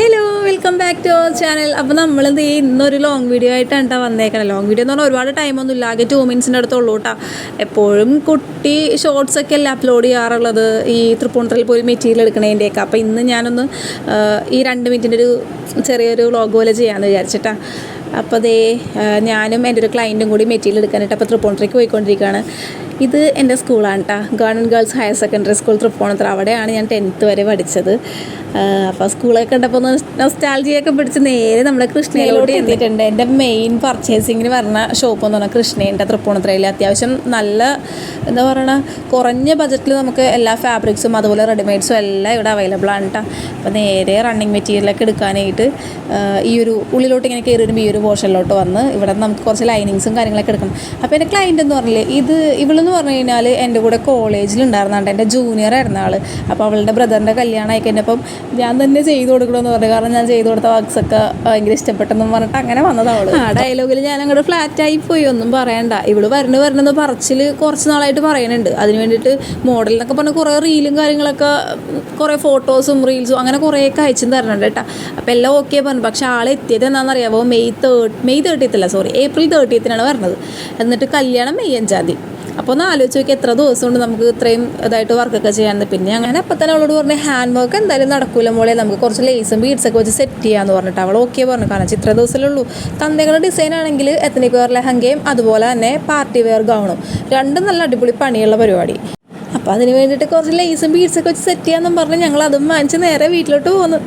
Hello welcome back to our channel അപ്പോൾ നമ്മളിത് ഈ ഇന്നൊരു ലോങ് വീഡിയോ ആയിട്ടാണ് കേട്ടോ വന്നേക്കണം. ലോങ് വീഡിയോ എന്ന് പറഞ്ഞാൽ ഒരുപാട് ടൈമൊന്നും ഇല്ല. ആകെ ടു മിനിറ്റ്സിന്റെ അടുത്തുള്ളൂ കേട്ടോ എപ്പോഴും കുട്ടി ഷോർട്സ് ഒക്കെ അല്ലേ അപ്ലോഡ് ചെയ്യാറുള്ളത്? ഈ തൃപ്പൂണിത്തറയിൽ പോയി മെറ്റീരിയൽ എടുക്കണതിന്റെയൊക്കെ അപ്പോൾ ഇന്ന് ഞാനൊന്ന് ഈ രണ്ട് മിനിറ്റിന്റെ ഒരു ചെറിയൊരു വ്ളോഗ് പോലെ ചെയ്യാമെന്ന് വിചാരിച്ചിട്ടാ. അപ്പോൾ ദേ ഞാനും എന്റെ ഒരു ക്ലയന്റും കൂടി മെറ്റീരിയൽ എടുക്കാനായിട്ട് അപ്പോൾ തൃപ്പൂണിത്തറയ്ക്ക് പോയിക്കൊണ്ടിരിക്കുകയാണ്. ഇത് എന്റെ സ്കൂളാണ് കേട്ടോ government girls higher secondary school Tripunithura. അവിടെയാണ് ഞാൻ ടെൻത്ത് വരെ പഠിച്ചത്. അപ്പോൾ സ്കൂളൊക്കെ കണ്ടപ്പോൾ നൊസ്റ്റാൾജിയൊക്കെ പിടിച്ച് നേരെ നമ്മൾ കൃഷ്ണയിലോട്ട് എത്തിയിട്ടുണ്ട്. എന്റെ മെയിൻ പർച്ചേസിങ്ങിന് പറഞ്ഞ ഷോപ്പ് എന്ന് പറഞ്ഞാൽ കൃഷ്ണേന്റെ തൃപ്പൂണിത്തറയിൽ അത്യാവശ്യം നല്ല എന്താ പറയണ കുറഞ്ഞ ബജറ്റിൽ നമുക്ക് എല്ലാ ഫാബ്രിക്സും അതുപോലെ റെഡിമെയ്ഡ്സും എല്ലാം ഇവിടെ അവൈലബിൾ ആണ് കേട്ടോ അപ്പോൾ നേരെ റണ്ണിങ് മെറ്റീരിയലൊക്കെ എടുക്കാനായിട്ട് ഈ ഒരു ഉള്ളിലോട്ട് ഇങ്ങനെ കയറി വരുമ്പോൾ ഈ ഒരു പോർഷനിലോട്ട് വന്ന് ഇവിടെ നമുക്ക് കുറച്ച് ലൈനിങ്സും കാര്യങ്ങളൊക്കെ എടുക്കണം. അപ്പോൾ എന്റെ ക്ലയന്റ് എന്ന് പറഞ്ഞില്ലേ ഇത് ഇവളെന്ന് പറഞ്ഞു കഴിഞ്ഞാൽ എന്റെ കൂടെ കോളേജിൽ ഉണ്ടായിരുന്നാണ്ട് എന്റെ ജൂനിയർ ആയിരുന്ന ആൾ അപ്പോൾ അവളുടെ ബ്രദറിന്റെ കല്യാണം ആയി കഴിഞ്ഞപ്പം ഞാൻ തന്നെ ചെയ്ത് കൊടുക്കണമെന്ന് പറഞ്ഞു. കാരണം ഞാൻ ചെയ്ത് കൊടുത്ത വർക്ക്സൊക്കെ ഭയങ്കര ഇഷ്ടപ്പെട്ടെന്ന് പറഞ്ഞിട്ട് അങ്ങനെ വന്നത് അവൾ. ആ ഡയലോഗിൽ ഞാൻ അങ്ങോട്ട് ഫ്ലാറ്റായി പോയി. ഒന്നും പറയണ്ട. ഇവൾ വരണ വരണമെന്ന് പറച്ചിൽ കുറച്ച് നാളായിട്ട് പറയുന്നുണ്ട് അതിന് വേണ്ടിയിട്ട് മോഡൽ എന്നൊക്കെ കുറേ റീലും കാര്യങ്ങളൊക്കെ കുറേ ഫോട്ടോസും റീൽസും അങ്ങനെ കുറേയൊക്കെ അയച്ചും തരണുണ്ട് കേട്ടോ. അപ്പോൾ എല്ലാം ഓക്കെ പറഞ്ഞു. പക്ഷെ ആൾ എത്തിയത് എന്താണെന്നറിയാമോ മെയ് തേർട്ട് മെയ് തേർട്ടിയത്തല്ല സോറി ഏപ്രിൽ തേർട്ടിയത്തിനാണ് വരണത്. എന്നിട്ട് കല്യാണം മെയ് അഞ്ചാം തീയതി. അപ്പോൾ ഒന്ന് ആലോചിച്ച് നോക്കി എത്ര ദിവസം കൊണ്ട് നമുക്ക് ഇത്രയും ഇതായിട്ട് വർക്കൊക്കെ ചെയ്യാമെന്ന് പിന്നെ അങ്ങനെ അപ്പം തന്നെ അവളോട് പറഞ്ഞ ഹാൻഡ് വർക്ക് എന്തായാലും നടക്കൂല മോളെ നമുക്ക് കുറച്ച് ലേസും ബീഡ്സൊക്കെ വെച്ച് സെറ്റ് ചെയ്യാമെന്ന് പറഞ്ഞിട്ട്. അവൾ ഓക്കെ പറഞ്ഞു. കാരണം ഇത്ര ഉള്ളൂ. തന്തകളുടെ ഡിസൈൻ ആണെങ്കിൽ എത്തനിക് വെയർ ലെഹങ്കയും അതുപോലെ തന്നെ പാർട്ടി വെയർ ഗൗണും രണ്ടും നല്ല അടിപൊളി പണിയുള്ള പരിപാടി. അപ്പോൾ അതിന് വേണ്ടിയിട്ട് കുറച്ച് ലേസും ബീഡ്സൊക്കെ വെച്ച് സെറ്റ് ചെയ്യാമെന്നും പറഞ്ഞ് ഞങ്ങൾ അതും വാങ്ങിച്ച് നേരെ വീട്ടിലോട്ട് പോന്നു.